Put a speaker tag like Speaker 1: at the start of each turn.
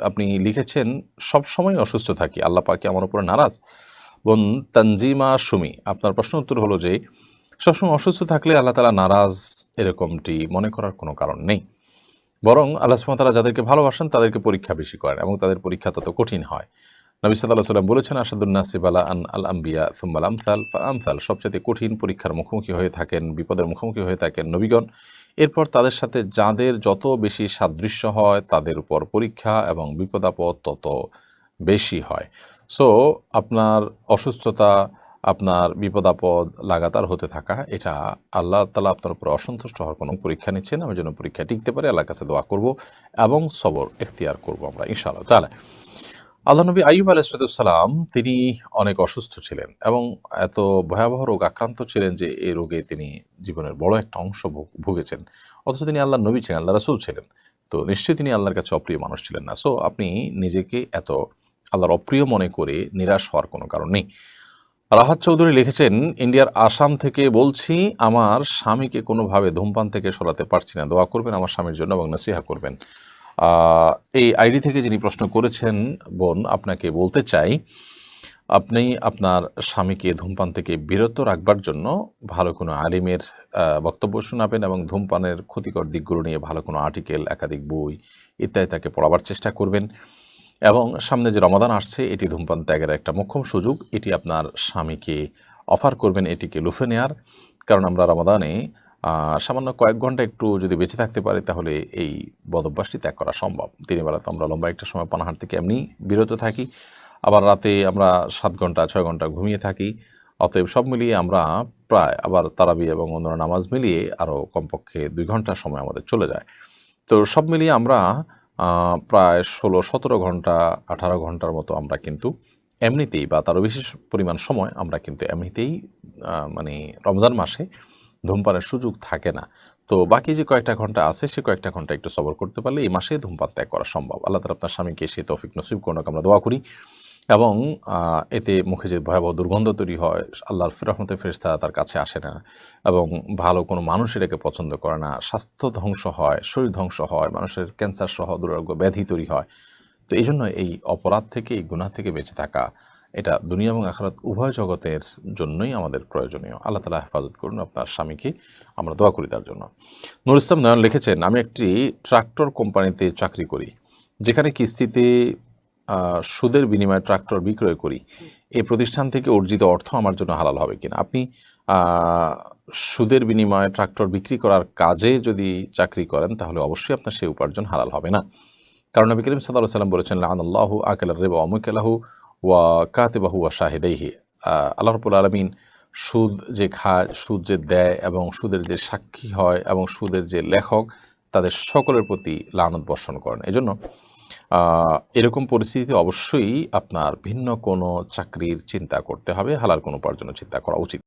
Speaker 1: আপনি লিখেছেন, সব সময় অসুস্থ থাকি, আল্লাহ পাকে আমার উপরে নারাজ? বোন তানজিমা সুমি, আপনার প্রশ্ন উত্তর হলো যে সবসময় অসুস্থ থাকলে আল্লাহ তালা নারাজ এরকমটি মনে করার কোনো কারণ নেই। বরং আল্লাহ সুমতালা যাদেরকে ভালোবাসেন, তাদেরকে পরীক্ষা বেশি করেন এবং তাদের পরীক্ষা তত কঠিন হয়। নবী সাল্লাহ সাল্লাম বলেছেন আসাদুন্নাসিব আলা আন আল আম্বিয়া সুম্মাল আমসাল ফা আমসাল সবচেয়ে কঠিন পরীক্ষার মুখোমুখি হয়ে থাকেন, বিপদের মুখোমুখি হয়ে থাকেন নবীগণ। এরপর তাদের সাথে যাদের যত বেশি সাদৃশ্য হয়, তাদের উপর পরীক্ষা এবং বিপদাপদ তত বেশি হয়। সো আপনার অসুস্থতা, আপনার বিপদাপদ লাগাতার হতে থাকা, এটা আল্লাহ তালা আপনার উপর অসন্তুষ্ট হওয়ার কোনো পরীক্ষা নিচ্ছেন। আমি যেন পরীক্ষা টিকতে পারি, আল্লাহর কাছে দোয়া করব এবং সবর এখতিয়ার করব আমরা, ইনশাআল্লাহ। তাহলে আল্লাহ নবী আইব আলাইসালাম তিনি অনেক অসুস্থ ছিলেন এবং এত ভয়াবহ রোগ আক্রান্ত ছিলেন যে এই রোগে তিনি জীবনের বড় একটা অংশ ভোগ- ভুগেছেন। অথচ তিনি আল্লাহ নবী ছিলেন আল্লাহ রাসুল ছিলেন। তো নিশ্চয়ই তিনি আল্লাহর কাছে অপ্রিয় মানুষ ছিলেন না। সো আপনি নিজেকে এত আল্লাহর অপ্রিয় মনে করে নিরাশ হওয়ার কোনো কারণ নেই। রাহাত চৌধুরী লিখেছেন, ইন্ডিয়ার আসাম থেকে বলছি, আমার স্বামীকে কোনোভাবে ধূমপান থেকে সরাতে পারছি না। দোয়া করবেন আমার স্বামীর জন্য এবং নসিহা করবেন। এই আইডি থেকে যিনি প্রশ্ন করেছেন বোন, আপনাকে বলতে চাই, আপনি আপনার স্বামীকে ধূমপান থেকে বিরত রাখবার জন্য ভালো কোনো আলিমের বক্তব্য শোনাবেন এবং ধূমপানের ক্ষতিকর দিকগুলো নিয়ে ভালো কোনো আর্টিকেল, একাধিক বই ইত্যাদি তাকে পড়াবার চেষ্টা করবেন। এবং সামনে যে রমাদান আসছে, এটি ধূমপান ত্যাগের একটা মোক্ষম সুযোগ। এটি আপনার স্বামীকে অফার করবেন, এটিকে লুফে নেয়ার। কারণ আমরা রমাদানে সামান্য কয়েক ঘণ্টা একটু যদি বেঁচে থাকতে পারি, তাহলে এই বদভ্যাসটি ত্যাগ করা সম্ভব। দিনের বেলা তো আমরা লম্বা একটা সময় পানাহার থেকে এমনি বিরত থাকি, আবার রাতে আমরা সাত ঘণ্টা, ছয় ঘণ্টা ঘুমিয়ে থাকি। অতএব সব মিলিয়ে আমরা প্রায় আবার তারাবি এবং অন্যান্য নামাজ মিলিয়ে আরও কমপক্ষে দুই ঘণ্টা সময় আমাদের চলে যায়। তো সব মিলিয়ে আমরা প্রায় ষোলো, সতেরো ঘণ্টা, আঠারো ঘণ্টার মতো আমরা কিন্তু এমনিতেই বা তারও বেশি পরিমাণ সময় আমরা কিন্তু এমনিতেই মানে রমজান মাসে ধূমপানের সুযোগ থাকে না। তো বাকি যে কয়েকটা ঘণ্টা আছে, সে কয়েকটা ঘণ্টা একটু সবর করতে পারলে এই মাসে ধূমপান ত্যাগ করা সম্ভব। আল্লাহ তালা আপনার স্বামীকে সে তৌফিক নসিব করুন আমরা দোয়া করি। এবং এতে মুখে যে ভয়াবহ দুর্গন্ধ তৈরি হয়, আল্লাহর ফিরহমতের ফেরিস্তা তার কাছে আসে না। এবং ভালো কোনো মানুষ এটাকে পছন্দ করে না। স্বাস্থ্য ধ্বংস হয়, শরীর ধ্বংস হয়, মানুষের ক্যান্সার সহ দুরারোগ্য ব্যাধি তৈরি হয়। তো এই জন্য এই অপরাধ থেকে, এই গুনাহ থেকে বেঁচে থাকা এটা দুনিয়া এবং আখরাত উভয় জগতের জন্যই আমাদের প্রয়োজনীয়। আল্লাহ তালা হেফাজত করুন আপনার স্বামীকে, আমরা দোয়া করি তার জন্য। নুর ইসলাম নয়ন লিখেছেন, আমি একটি ট্রাক্টর কোম্পানিতে চাকরি করি, যেখানে কিস্তিতে সুদের বিনিময়ে ট্রাক্টর বিক্রয় করি। এই প্রতিষ্ঠান থেকে অর্জিত অর্থ আমার জন্য হালাল হবে কিনা? আপনি সুদের বিনিময়ে ট্রাক্টর বিক্রি করার কাজে যদি চাকরি করেন, তাহলে অবশ্যই আপনার সেই উপার্জন হালাল হবে না। কারণ নবী করিম সাল্লাহ সাল্লাম বলেছেন আল্লাহ আকেল রেবা অমুকালাহু ওয়া কাতেবাহু ওয়া হে আল্লাহ রবুল আলমিন সুদ যে খায়, সুদ যে দেয় এবং সুদের যে সাক্ষী হয় এবং সুদের যে লেখক, তাদের সকলের প্রতি লানত বর্ষণ করেন। এজন্য এরকম পরিস্থিতিতে অবশ্যই আপনার ভিন্ন কোনো চাকরির চিন্তা করতে হবে হালার কোনো উপার্জনের চিন্তা করা উচিত।